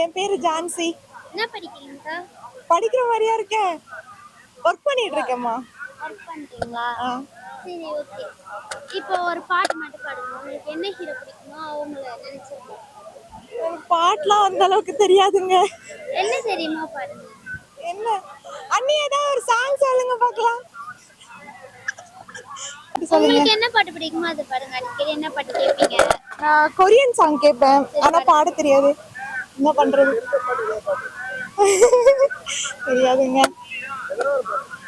என் பேரு ஜான்சி. என்ன படிக்கிறீங்கக்கா படிக்கிற மாதிரியா இருக்கேன். ஒர்க் பண்ணிட்டு இருக்கேம்மா ஒர்க் பண்றீங்களா. சரி ஓகே இப்போ ஒரு பாட்டு மட்டும் பாடுங்க. உங்களுக்கு என்ன ஹீரோ பிடிக்குமோ அவங்கள நினைச்சிருக்கோம் பாட்டுலாம் அந்த அளவுக்கு தெரியாதுங்க. என்ன தெரியுமா பாடுங்க? என்ன? அண்ணி ஏதாவது ஒரு சாங் சொல்லுங்க பார்க்கலாம். உங்களுக்கு என்ன பாட்டு பிடிக்குமோ அதை பாடுங்க. அடிக்கடி என்ன பாட்டு கேட்பீங்க? நான் கொரியன் சாங் கேட்பேன். ஆனா பாட தெரியாது. என்ன பண்றது? தெரியாதுங்க.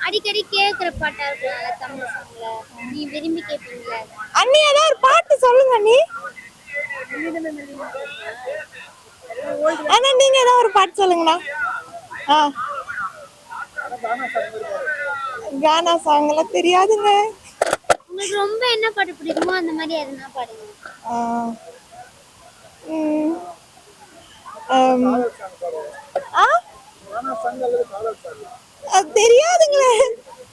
அடிக்கடி கேட்குற பாட்டா இருக்கலாம்ல தமிழ் சாங்ல நீ விரும்பி கேட்பீங்களா அண்ணி ஏதாவது ஒரு பாட்டு சொல்லுங்க அண்ணி. அண்ணா நீங்க ஏதாவது ஒரு பாட்டு சொல்லுங்கண்ணா. ஆ. கானா சாங் எல்லாம் தெரியாதுங்க. உங்களுக்கு ரொம்ப என்ன பாட்டு பிடிக்குமோ அந்த மாதிரி எதுனா பாடுங்க. தெரியாதுங்களே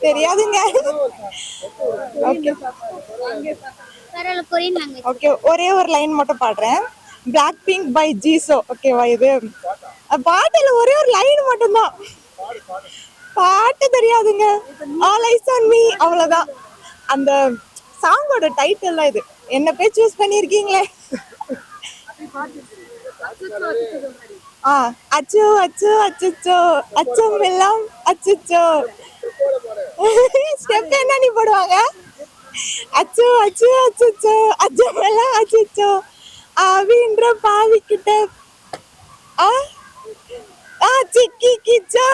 தெரியாதுங்க. ஓகே. ஒரே ஒரு லைன் மட்டும் பாடுறேன். பிளாக் பிங்க் பை ஜீசோ ஓகேவா இது? பாட்டில் ஒரே ஒரு லைன் மட்டும்தான். பாட்டு தெரியாதுங்க. ஆல் ஐஸ் ஆன் மீ அவ்வளோதான் அந்த சாங்கோட டைட்டில் இது. என்ன போய் சூஸ் பண்ணியிருக்கீங்களே? ஆ அச்சோ அச்சோ அச்சோ அச்சம் எல்லாம் அச்சோ ஸ்டெப் என்ன நீ போடுவாங்க? அச்சோ அச்சோ அச்சோ அச்சம் எல்லாம் அச்சோ அப்படின்ற பாவிக்கிட்ட ஆ? ஆ சிக்கி கிச்சோ.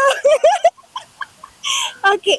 ஓகே.